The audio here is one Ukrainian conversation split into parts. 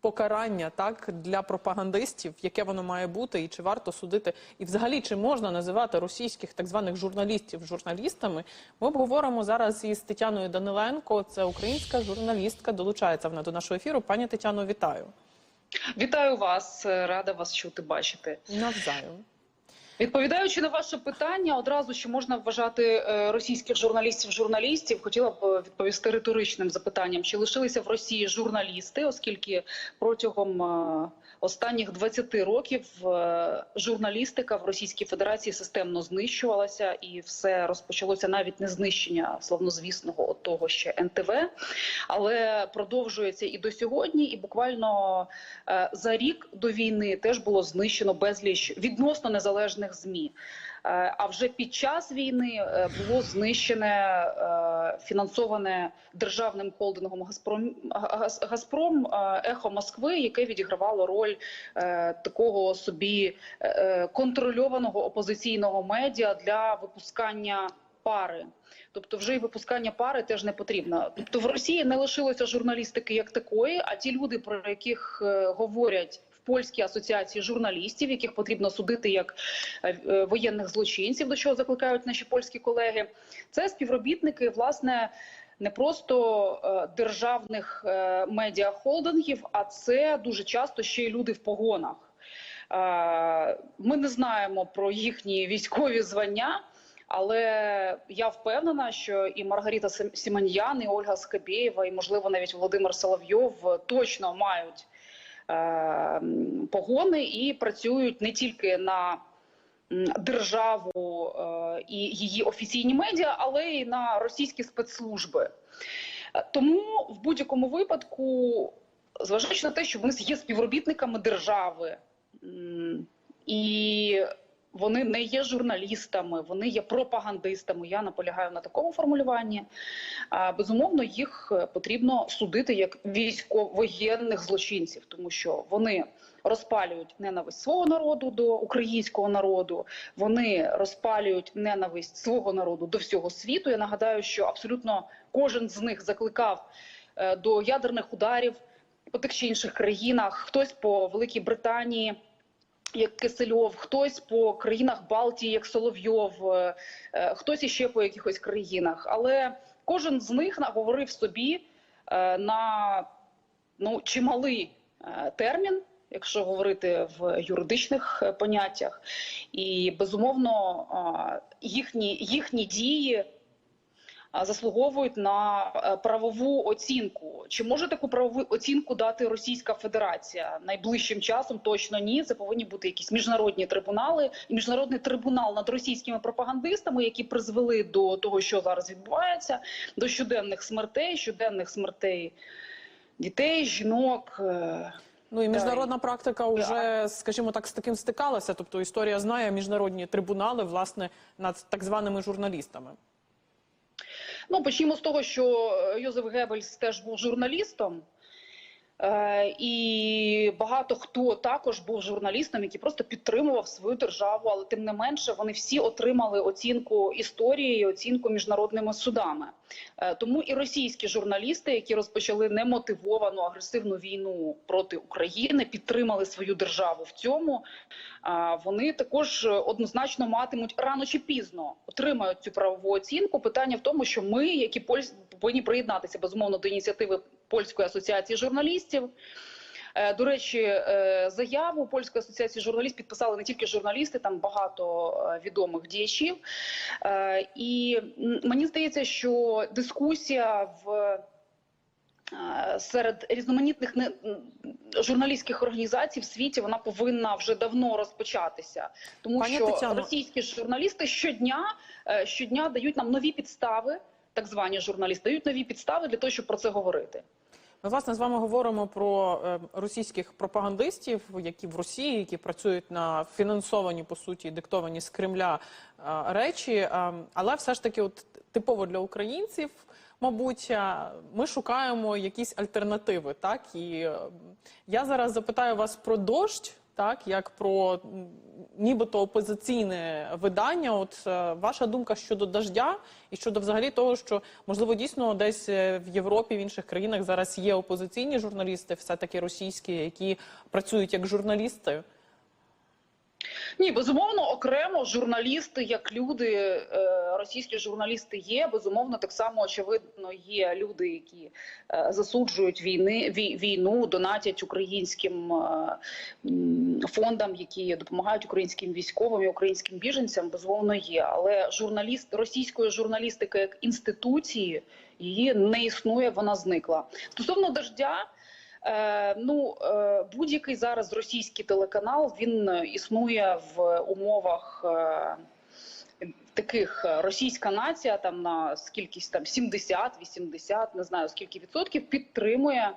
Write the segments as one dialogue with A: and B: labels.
A: покарання так для пропагандистів, яке воно має бути, і чи варто судити, і взагалі чи можна називати російських так званих журналістів журналістами? Ми обговоримо зараз із Тетяною Даниленко. Це українська журналістка. Долучається вона до нашого ефіру. Пані Тетяно, вітаю
B: Вітаю вас, рада вас чути, бачити.
A: навзаєм.
B: Відповідаючи на ваше питання, одразу чи можна вважати е, російських журналістів журналістів, хотіла б е, відповісти риторичним запитанням: чи лишилися в Росії журналісти, оскільки протягом е, останніх 20 років е, журналістика в Російській Федерації системно знищувалася, і все розпочалося навіть не знищення славнозвісного от того ще НТВ, але продовжується і до сьогодні, і буквально е, за рік до війни теж було знищено безліч відносно незалежних змі. Е, А вже під час війни е, було знищене е, фінансоване державним холдингом Газпром Газ- Газпром Ехо Москви, яке відігравало роль такого собі контрольованого опозиційного медіа для випускання пари. Тобто, вже і випускання пари теж не потрібно. Тобто в Росії не лишилося журналістики як такої, а ті люди, про яких говорять в польській асоціації журналістів, яких потрібно судити як е, е, воєнних злочинців, до чого закликають наші польські колеги, це співробітники, власне. Не просто е, державних медіахолдингів, а це дуже часто ще й люди в погонах. Ми не знаємо про їхні військові звання, але я впевнена, що і Маргарита Сем- і Ольга Скабєєва, і можливо навіть Володимир Соловйов точно мають погони і працюють не тільки на державу е, і її офіційні медіа, але й на російські спецслужби. Е, Тому в будь-якому випадку, зважаючи на те, що вони є співробітниками держави, і вони не є журналістами, вони є пропагандистами. Я наполягаю на такому формулюванні. А, Безумовно, їх е, потрібно судити як військово-воєнних злочинців, тому що вони розпалюють ненависть свого народу до українського народу. Вони розпалюють ненависть свого народу до всього світу. Я нагадаю, що абсолютно кожен з них закликав е, до ядерних ударів по тих чи інших країнах. Хтось по Великій Британії. Як Кисельов, хтось по країнах Балтії, як Соловйов, е, е, хтось іще по якихось країнах. Але кожен з них наговорив собі е, на ну, чималий термін, якщо говорити в юридичних поняттях. І безумовно їхні, їхні дії заслуговують на е, правову оцінку. Чи може таку правову оцінку дати Російська Федерація найближчим часом? Точно ні. Це повинні бути якісь міжнародні трибунали і міжнародний трибунал над російськими пропагандистами, які призвели до того, що зараз відбувається, до щоденних смертей, щоденних смертей дітей, жінок. е,
A: Ну і
B: Так.
A: міжнародна практика вже, скажімо так, з таким стикалася. Тобто історія знає міжнародні трибунали власне над так званими журналістами.
B: Ну, почнімо з того, що е, Йозеф Геббельс теж був журналістом. Е, і багато хто також був журналістом, який просто підтримував свою державу, але тим не менше вони всі отримали оцінку історії, оцінку міжнародними судами. Е, тому і російські журналісти, які розпочали немотивовану агресивну війну проти України, підтримали свою державу в цьому. А, Вони також е, однозначно матимуть рано чи пізно отримають цю правову оцінку. Питання в тому, що ми, які повинні приєднатися безумовно до ініціативи польської асоціації журналістів. Е, До речі, е, заяву польської асоціації журналістів підписали не тільки журналісти, там багато е, відомих діячів. І мені здається, що дискусія в серед різноманітних журналістських організацій в світі вона повинна вже давно розпочатися, тому
A: Пані
B: що
A: Тетяно.
B: російські журналісти щодня щодня дають нам нові підстави, так звані журналісти дають нові підстави для того, щоб про це говорити.
A: Ми власне з вами говоримо про е, російських пропагандистів, які в Росії, які працюють на фінансовані по суті диктовані з Кремля е, речі. Е, але все ж таки, от типово для українців, мабуть, ми шукаємо якісь альтернативи. Так і я зараз запитаю вас про дощ. Так як про нібито опозиційне видання. От е, ваша думка щодо дождя і щодо взагалі того, що можливо дійсно десь е, в Європі, в інших країнах зараз є опозиційні журналісти, все таки російські, які працюють як журналісти.
B: Ні, безумовно, окремо журналісти, як люди, е, російські журналісти є. Безумовно, так само очевидно є люди, які е, засуджують війни вій- війну, донатять українським е, фондам, які допомагають українським військовим і українським біженцям. Безумовно, є. Але журналіст російської журналістики як інституції її не існує. Вона зникла стосовно дождя. Е, ну е, будь-який зараз російський телеканал він е, існує в умовах. Е, Таких е, російська нація там на скількись там 70-80, не знаю скільки відсотків підтримує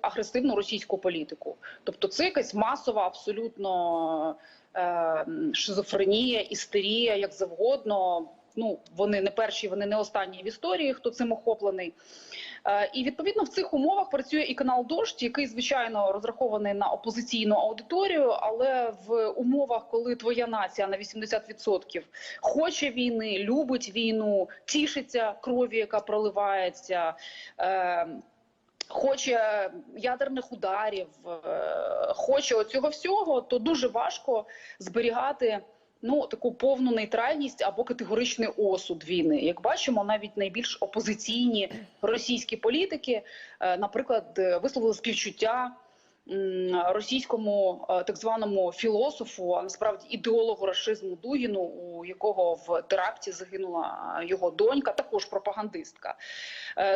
B: агресивну російську політику. Тобто це якась масова абсолютно е, шизофренія, істерія, як завгодно. Ну вони не перші, вони не останні в історії, хто цим охоплений. Е, І відповідно в цих умовах працює і канал Дождь, який звичайно розрахований на опозиційну аудиторію, але в умовах, коли твоя нація на 80% хоче війни, любить війну, тішиться крові, яка проливається. е, Хоче ядерних ударів, е, хоче оцього всього, то дуже важко зберігати ну таку повну нейтральність або категоричний осуд війни. Як бачимо, навіть найбільш опозиційні російські політики, е, наприклад, е, висловили співчуття російському е, так званому філософу, а насправді ідеологу рашизму Дугіну, у якого в теракті загинула його донька, також пропагандистка.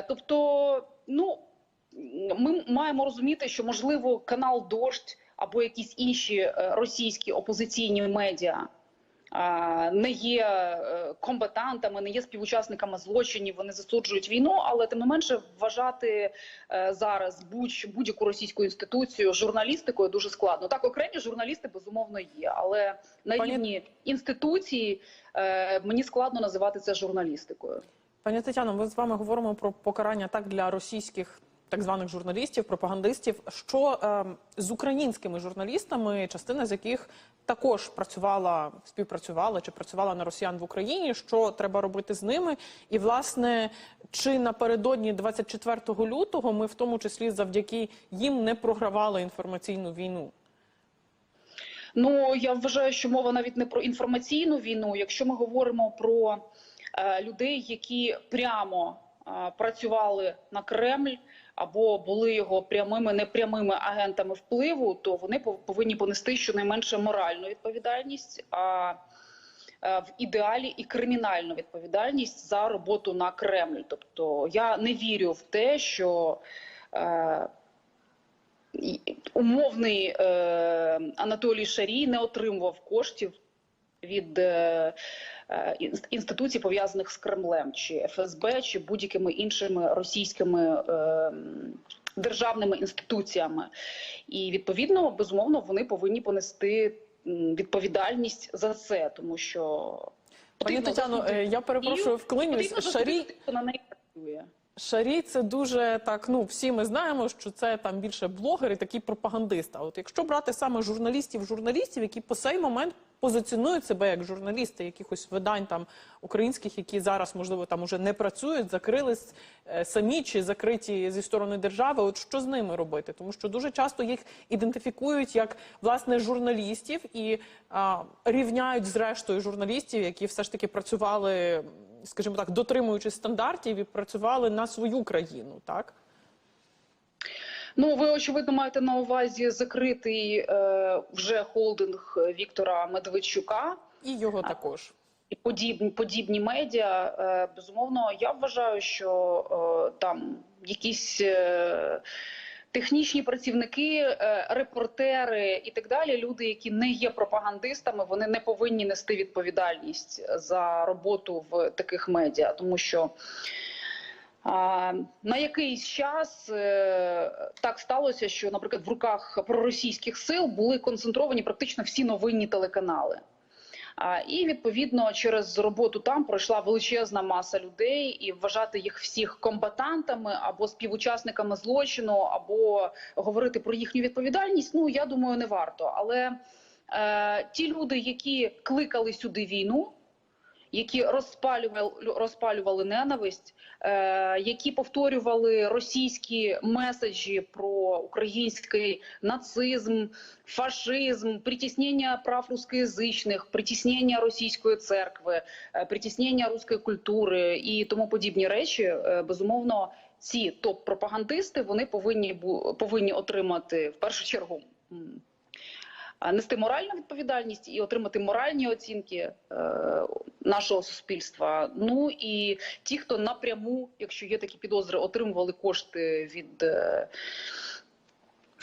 B: Тобто, ну ми маємо розуміти, що можливо канал Дождь або якісь інші російські опозиційні медіа. Не є е, комбатантами, не є співучасниками злочинів, вони засуджують війну, але тим не менше вважати е, зараз будь- будь-яку російську інституцію журналістикою дуже складно. Так, окремі журналісти безумовно є, але на рівні інституції е, мені складно називати це журналістикою.
A: Пані Тетяно, ми з вами говоримо про покарання так для російських так званих журналістів, пропагандистів. Що ем, з українськими журналістами, частина з яких також працювала, співпрацювала чи працювала на росіян в Україні? Що треба робити з ними? І власне, чи напередодні 24 лютого ми в тому числі завдяки їм не програвали інформаційну війну?
B: Ну я вважаю, що мова навіть не про інформаційну війну. Якщо ми говоримо про е, людей, які прямо е, працювали на Кремль або були його прямими непрямими агентами впливу, то вони повинні понести щонайменше моральну відповідальність. А е, в ідеалі і кримінальну відповідальність за роботу на Кремль. Тобто я не вірю в те, що е, умовний е, Анатолій Шарій не отримував коштів від е, е, інституцій, пов'язаних з Кремлем, чи ФСБ, чи будь-якими іншими російськими е, державними інституціями. І відповідно, безумовно, вони повинні понести відповідальність за це, тому що
A: Пані Тетяно, я перепрошую, вклинюсь. Шарій
B: на неї працює.
A: Шарій це дуже так. Ну всі ми знаємо, що це там більше блогер і такий пропагандист. А от якщо брати саме журналістів, журналістів, які по цей момент позиціонують себе як журналісти якихось видань там українських, які зараз можливо там уже не працюють, закрились е, самі чи закриті зі сторони держави. От що з ними робити? Тому що дуже часто їх ідентифікують як власне журналістів і а, рівняють з рештою журналістів, які все ж таки працювали скажімо так, дотримуючись стандартів і працювали на свою країну, так?
B: Ну, ви очевидно маєте на увазі закритий е, вже холдинг Віктора Медведчука
A: І його також.
B: і подібні подібні медіа. Е, безумовно, я вважаю, що е, там якісь. Е, Технічні працівники, е, репортери і так далі, люди, які не є пропагандистами, вони не повинні нести відповідальність за роботу в таких медіа, тому що на якийсь час е, так сталося, що, наприклад, в руках проросійських сил були концентровані практично всі новинні телеканали. І відповідно через роботу там пройшла величезна маса людей, і вважати їх всіх комбатантами або співучасниками злочину, або говорити про їхню відповідальність. Ну я думаю, не варто. Але е, ті люди, які кликали сюди війну, які розпалювали, розпалювали ненависть, е, які повторювали російські меседжі про український нацизм, фашизм, притіснення прав русскоязичних, притіснення російської церкви, е, притіснення руської культури і тому подібні речі. е, Безумовно, ці топ-пропагандисти вони повинні повинні отримати в першу чергу. А, Нести моральну відповідальність і отримати моральні оцінки е, нашого суспільства. Ну і ті, хто напряму, якщо є такі підозри, отримували кошти від е,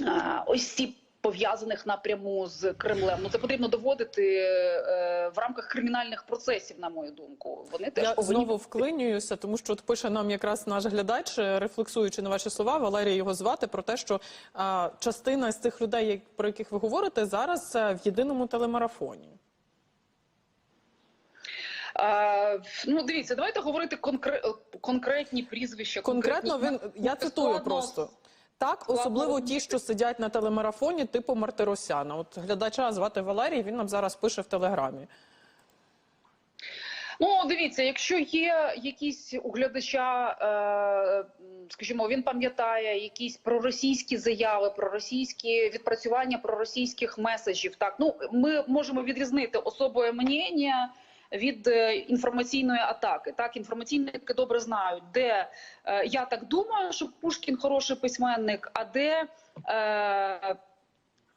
B: е, осіб. Пов'язаних напряму з Кремлем, ну це потрібно доводити е, в рамках кримінальних процесів, на мою думку. Вони теж
A: Я
B: повинні
A: знову вклинююся, тому що от пише нам якраз наш глядач, е, рефлексуючи на ваші слова, Валерія його звати про те, що а, частина з цих людей, про яких ви говорите, зараз е, в єдиному телемарафоні.
B: Е, ну дивіться, давайте говорити конкре... конкретні прізвища.
A: Конкретно він я цитую просто. Так, особливо ті, що сидять на телемарафоні, типу Мартиросяна. От глядача звати Валерій, він нам зараз пише в телеграмі.
B: Ну, дивіться, якщо є якісь у глядача, е, скажімо, він пам'ятає якісь проросійські заяви, проросійські відпрацювання проросійських меседжів. Так, ну ми можемо відрізнити особове мнення від е, інформаційної атаки. Так, інформаційники добре знають, де е, я так думаю, що Пушкін хороший письменник, а де. Е,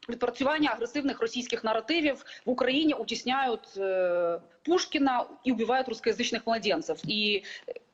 B: Відпрацювання агресивних російських наративів в Україні утісняють Пушкіна і вбивають русскоязичних младенців. І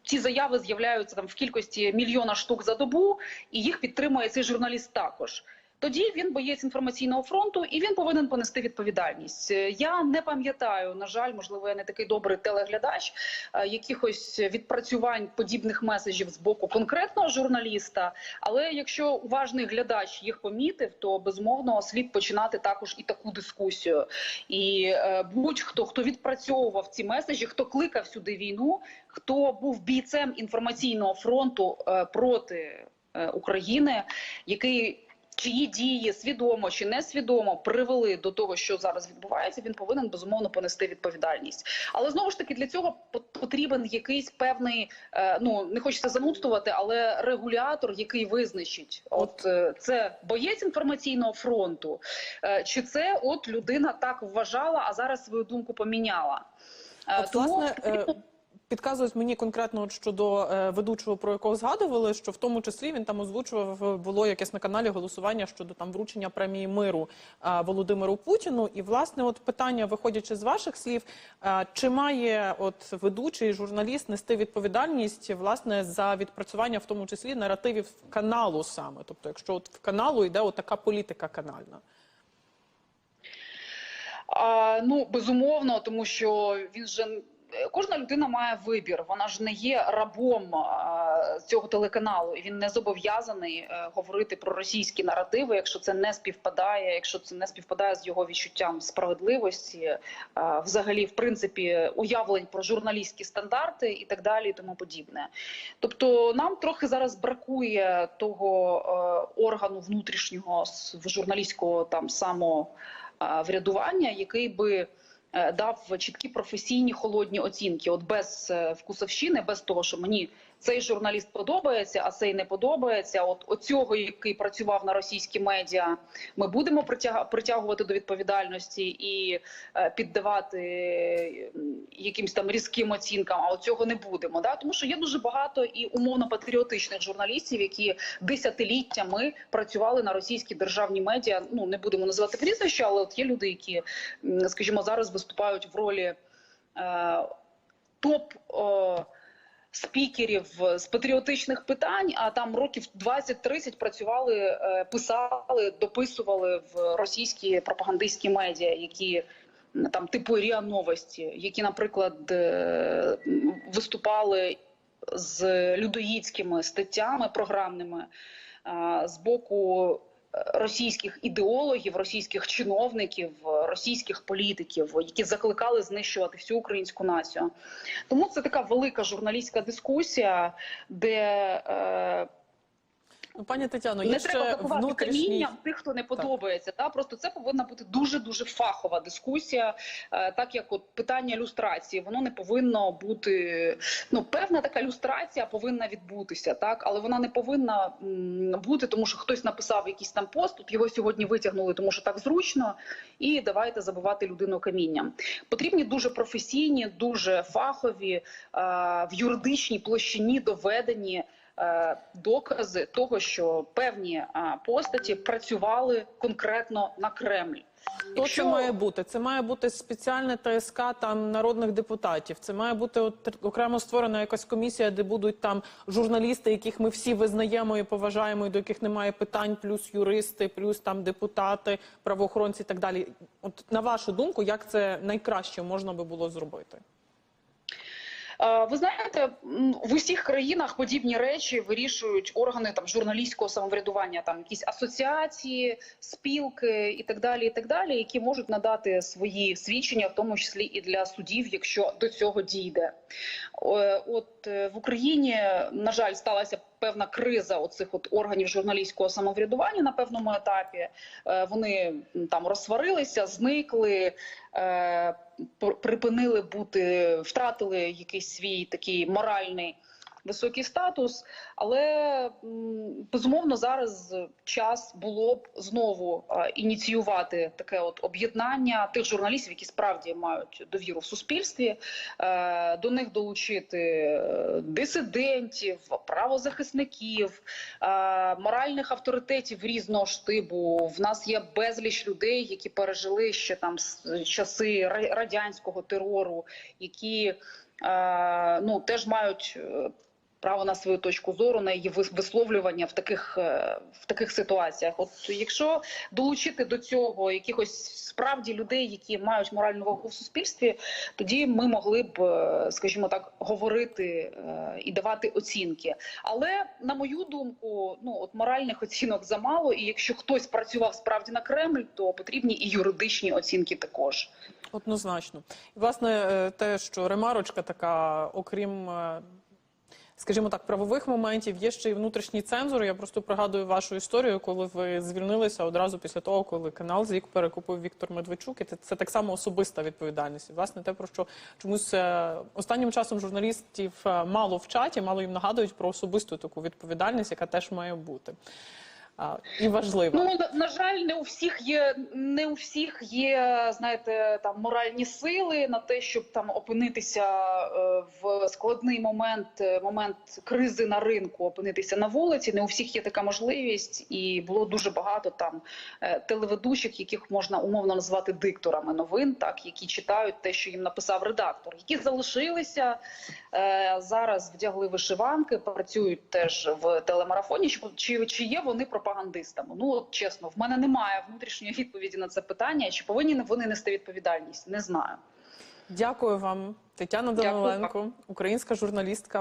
B: ці заяви з'являються там в кількості мільйона штук за добу, і їх підтримує цей журналіст також. Тоді він боєць інформаційного фронту і він повинен понести відповідальність. Е, Я не пам'ятаю, на жаль, можливо, я не такий добрий телеглядач е, якихось відпрацювань подібних меседжів з боку конкретного журналіста. Але якщо уважний глядач їх помітив, то безумовно слід починати також і таку дискусію. І е, будь-хто хто відпрацьовував ці меседжі, хто кликав сюди війну, хто був бійцем інформаційного фронту проти України, який Чиї дії свідомо чи несвідомо привели до того, що зараз відбувається, він повинен безумовно понести відповідальність. Але знову ж таки для цього по- потрібен якийсь певний, е, ну не хочеться занудствувати, але регулятор, який визначить, от е, це боєць інформаційного фронту, е, чи це от людина так вважала, а зараз свою думку поміняла.
A: От, власне, е, підказують мені конкретно от щодо е, ведучого, про якого згадували, що в тому числі він там озвучував, було якесь на каналі голосування щодо там вручення премії миру е, Володимиру Путіну. І власне, от питання, виходячи з ваших слів, е, чи має от ведучий журналіст нести відповідальність власне за відпрацювання, в тому числі наративів каналу саме, тобто, якщо от в каналу йде от така політика канальна.
B: А, ну безумовно, тому що він же кожна людина має вибір. Вона ж не є рабом цього телеканалу, і він не зобов'язаний е, говорити про російські наративи, якщо це не співпадає, якщо це не співпадає з його відчуттям справедливості, взагалі, в принципі, уявлень про журналістські стандарти і так далі, і тому подібне. Тобто, нам трохи зараз бракує того е, органу внутрішнього в журналістського там само врядування, який би е, дав чіткі професійні холодні оцінки, от без е, вкусовщини, без того, що мені цей журналіст подобається, а цей не подобається. От оцього, який працював на російські медіа, ми будемо притяг- притягувати до відповідальності і е, піддавати е, якимсь там різким оцінкам. А от цього не будемо. Да? Тому що є дуже багато і умовно патріотичних журналістів, які десятиліттями працювали на російські державні медіа. Ну не будемо називати прізвища, але от є люди, які, скажімо, зараз виступають в ролі е, топ. Е, Спікерів з патріотичних питань, а там років 20-30 працювали, е, писали, дописували в російські пропагандистські медіа, які там типу РІА Новості, які, наприклад, е, виступали з людоїдськими статтями програмними е, з боку російських ідеологів, російських чиновників, російських політиків, які закликали знищувати всю українську націю. Тому це така велика журналістська дискусія, де е,
A: Ну, пані Тетяно, є
B: не треба
A: ще
B: закувати
A: внутрішній
B: камінням тих, хто не подобається. Та просто це повинна бути дуже дуже фахова дискусія. Е, Так як от питання люстрації, воно не повинно бути. Ну певна така люстрація повинна відбутися, так але вона не повинна бути, тому що хтось написав якийсь там пост. Його сьогодні витягнули, тому що так зручно. І давайте забивати людину камінням. Потрібні дуже професійні, дуже фахові е, в юридичній площині доведені докази того, що певні е, постаті працювали конкретно на Кремль.
A: Хто це має бути? Це має бути спеціальне ТСК там народних депутатів. Це має бути от, окремо створена якась комісія, де будуть там журналісти, яких ми всі визнаємо і поважаємо, і до яких немає питань, плюс юристи, плюс там депутати, правоохоронці і так далі. От на вашу думку, як це найкраще можна би було зробити?
B: Е, Ви знаєте, в усіх країнах подібні речі вирішують органи там журналістського самоврядування, там якісь асоціації, спілки і так далі, і так далі, які можуть надати свої свідчення, в тому числі і для судів, якщо до цього дійде. Е, От е, в Україні, на жаль, сталася певна криза оцих от органів журналістського самоврядування на певному етапі. Е, Вони там розсварилися, зникли. е, Припинили бути, втратили якийсь свій такий моральний високий статус, але безумовно зараз час було б знову ініціювати таке от об'єднання тих журналістів, які справді мають довіру в суспільстві, е, до них долучити е, дисидентів, правозахисників, е, моральних авторитетів різного штибу. В нас є безліч людей, які пережили ще там часи радянського терору, які ну теж мають. Право на свою точку зору, на її вис- висловлювання в таких е, в таких ситуаціях. От якщо долучити до цього якихось справді людей, які мають моральну вагу в суспільстві, тоді ми могли б, е, скажімо так, говорити е, і давати оцінки. Але на мою думку, ну от моральних оцінок замало. І якщо хтось працював справді на Кремль, то потрібні і юридичні оцінки також.
A: Однозначно. І власне те, що ремарочка така, окрім. Скажімо так, правових моментів є ще й внутрішній цензор. Я просто пригадую вашу історію, коли ви звільнилися одразу після того, коли канал ЗІК перекупив Віктор Медведчук. І це, це так само особиста відповідальність. І, власне, те, про що чомусь е, останнім часом журналістів е, мало в чаті, мало їм нагадують про особисту таку відповідальність, яка теж має бути. І важлива.
B: Ну на, жаль, не у всіх є не у всіх є, знаєте, там моральні сили на те, щоб там опинитися е, в складний момент, е, момент кризи на ринку, опинитися на вулиці. Не у всіх є така можливість, і було дуже багато там е, телеведучих, яких можна умовно назвати дикторами новин, так які читають те, що їм написав редактор, які залишилися зараз, вдягли вишиванки, працюють теж в телемарафоні. Чи, чи, є вони пропагандистами? Ну от чесно, в мене немає внутрішньої відповіді на це питання. Чи повинні вони нести відповідальність? Не знаю.
A: Дякую вам, Тетяна. Даниленко, українська журналістка.